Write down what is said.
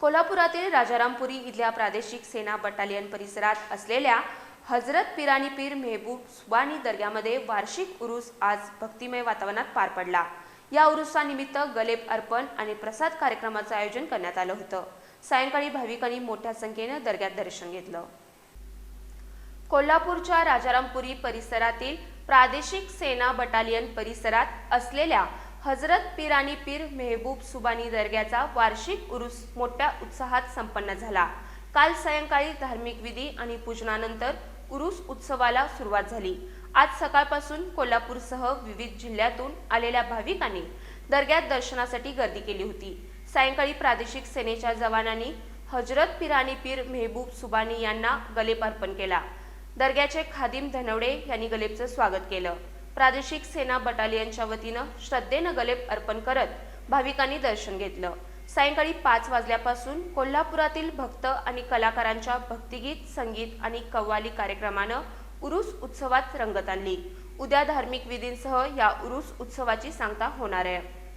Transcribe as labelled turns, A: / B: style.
A: कोल्हापुरातील राजारामपुरी इथल्या प्रादेशिक सेना बटालियन परिसरात असलेल्या हजरत पिरानी पीर मेहबूब सुबानी दर्ग्यामध्ये वार्षिक उरूस आज भक्तिमय वातावरणात पार पडला. या उरुसानिमित्त गलेब अर्पण आणि प्रसाद कार्यक्रमाचं आयोजन करण्यात आलं होतं. सायंकाळी भाविकांनी मोठ्या संख्येनं दर्ग्यात दर्शन घेतलं. कोल्हापूरच्या राजारामपुरी परिसरातील प्रादेशिक सेना बटालियन परिसरात असलेल्या हजरत पीर आणि पीर मेहबूब सुबानी दर्ग्याचा वार्षिक उरुस मोठ्या उत्साहात संपन्न झाला. काल सायंकाळी धार्मिक विधी आणि पूजनानंतर उरुस उत्सवाला सुरुवात झाली. आज सकाळपासून कोल्हापूरसह विविध जिल्ह्यातून आलेल्या भाविकांनी दर्ग्यात दर्शनासाठी गर्दी केली होती. सायंकाळी प्रादेशिक सेनेच्या जवानांनी हजरत पीर पीर मेहबूब सुबानी यांना गलेप अर्पण केला. दर्ग्याचे खादिम धनवडे यांनी गलेपचं स्वागत केलं. प्रादेशिक सेना बटालियनच्या वतीनं श्रद्धेनं गलेब अर्पण करत भाविकांनी दर्शन घेतलं. सायंकाळी पाच वाजल्यापासून कोल्हापुरातील भक्त आणि कलाकारांच्या भक्तिगीत संगीत आणि कव्वाली कार्यक्रमानं उरुस उत्सवात रंगत आणली. उद्या धार्मिक विधींसह या उरुस उत्सवाची सांगता होणार आहे.